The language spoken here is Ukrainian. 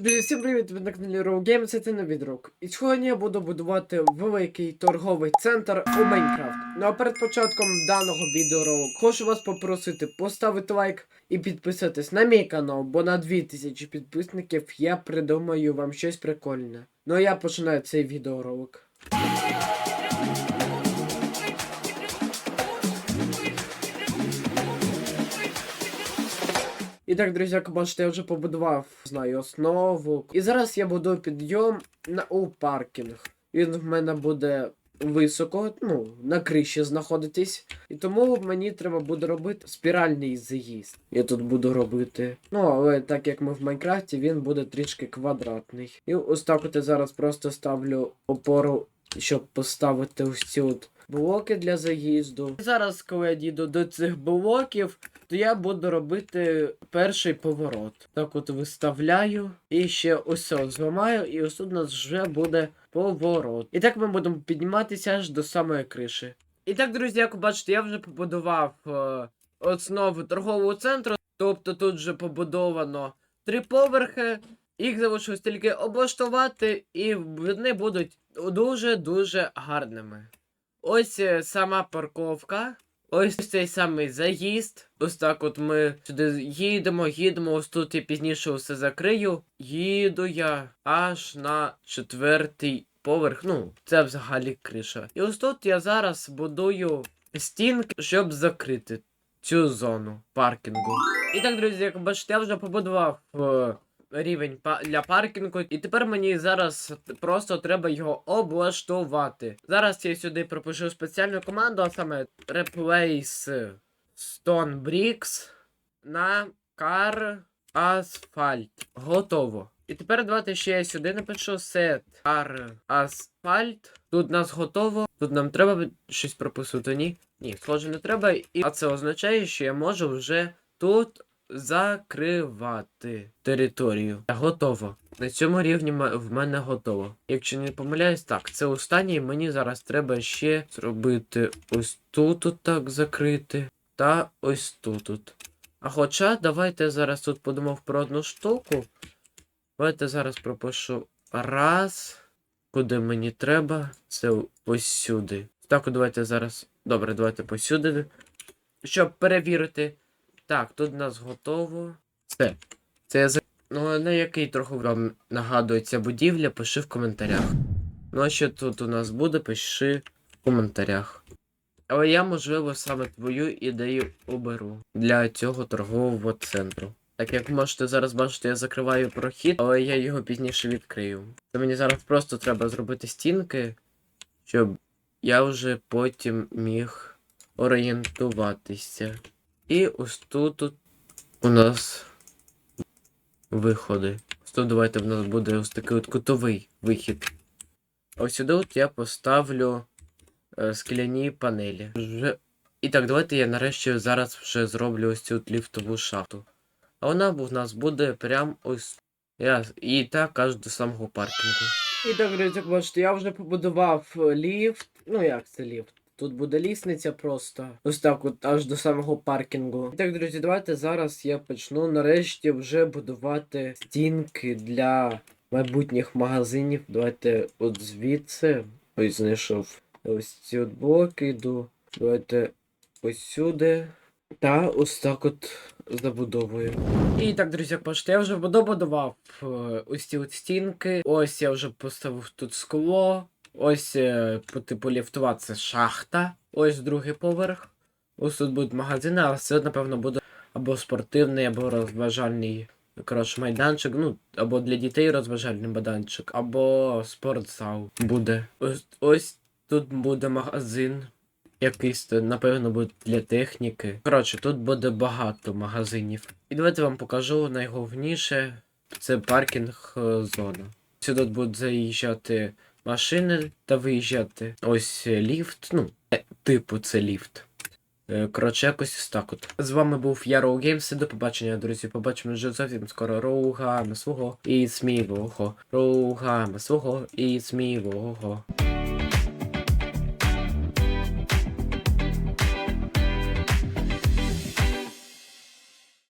Друзі, всім привіт, ви на каналі Row Games, це новий друг. І сьогодні я буду будувати великий торговий центр у Майнкрафт. Ну а перед початком даного відеоролику хочу вас попросити поставити лайк і підписатись на мій канал, бо на 2000 підписників я придумаю вам щось прикольне. Ну а я починаю цей відеоролик. І так, друзі, як бачите, я вже побудував, знаю, основу. І зараз я буду підйом на у паркінг. Він в мене буде високо, ну, на криші знаходитись. І тому мені треба буде робити спіральний заїзд. Я тут буду робити. Ну, але так як ми в Майнкрафті, він буде трішки квадратний. І ось так от я зараз просто ставлю опору, щоб поставити ось ці от блоки для заїзду. Зараз, коли я дійду до цих блоків, то я буду робити перший поворот. Так от виставляю. І ще ось зламаю, і ось тут у нас вже буде поворот. І так ми будемо підніматися аж до самої криші. І так, друзі, як ви бачите, я вже побудував е, основу торгового центру. Тобто тут вже побудовано три поверхи. Їх залишилось тільки облаштувати, і вони будуть дуже-дуже гарними. Ось е, сама парковка. Ось цей самий заїзд. Ось так от ми сюди їдемо, їдемо, ось тут я пізніше все закрию. Їду я аж на четвертий поверх. Ну, це взагалі криша. І ось тут я зараз будую стінки, щоб закрити цю зону паркінгу. І так, друзі, як бачите, я вже побудував е, рівень для паркінгу, і тепер мені зараз просто треба його облаштувати. Зараз я сюди пропишу спеціальну команду, а саме Replace Stone Bricks на Car Asphalt. Готово. І тепер давайте ще я сюди напишу Set Car Asphalt. Тут у нас готово. Тут нам треба щось прописувати, ні? Ні, схоже, не треба. І... А це означає, що я можу вже тут закривати територію. Готово. На цьому рівні в мене готово. Якщо не помиляюсь, так, це останнє. Мені зараз треба ще зробити ось тут от так закрити. Та ось тут. от. А хоча, давайте зараз тут подумав про одну штуку. Давайте зараз пропишу раз. Куди мені треба? Це ось сюди. Так, давайте зараз. Добре, давайте посюди. Щоб перевірити. Так, тут у нас готово. Все. Це я за. Ну, на який трохи вам нагадує ця будівля, пиши в коментарях. Ну, а що тут у нас буде, пиши в коментарях. Але я, можливо, саме твою ідею оберу для цього торгового центру. Так як можете зараз бачити, я закриваю прохід, але я його пізніше відкрию. Це мені зараз просто треба зробити стінки, щоб я вже потім міг орієнтуватися. І ось тут у нас виходи. Ось тут давайте в нас буде ось такий от кутовий вихід. Ось сюди от я поставлю е, скляні панелі. Вже... І так, давайте я нарешті зараз вже зроблю ось цю ліфтову шахту. А вона в нас буде прям ось. Я... І так аж до самого паркінгу. І так, друзі, як бачите, я вже побудував е, ліфт. Ну як це ліфт? Тут буде лісниця просто. Ось так от аж до самого паркінгу. І так, друзі, давайте зараз я почну нарешті вже будувати стінки для майбутніх магазинів. Давайте от звідси. Ось знайшов. Ось ці от блоки йду. Давайте ось сюди. Та ось так от забудовую. І так, друзі, бачите, я вже добудував е, ось ці от стінки. Ось я вже поставив тут скло. Ось е, типу ліфтова це шахта. Ось другий поверх. Ось тут будуть магазини, але це, напевно, буде або спортивний, або розважальний коротше, майданчик. Ну, або для дітей розважальний майданчик, або спортзал буде. Ось, ось тут буде магазин. Якийсь, напевно, буде для техніки. Коротше, тут буде багато магазинів. І давайте вам покажу найголовніше. Це паркінг е, зона. Сюди будуть заїжджати машини та виїжджати. Ось е, ліфт. Ну, е, типу, це ліфт. Е, Коротше, якось так от. З вами був я Роу Геймс. До побачення, друзі. Побачимо вже зовсім скоро Роугами свого і смілого. Роугами свого і смілого.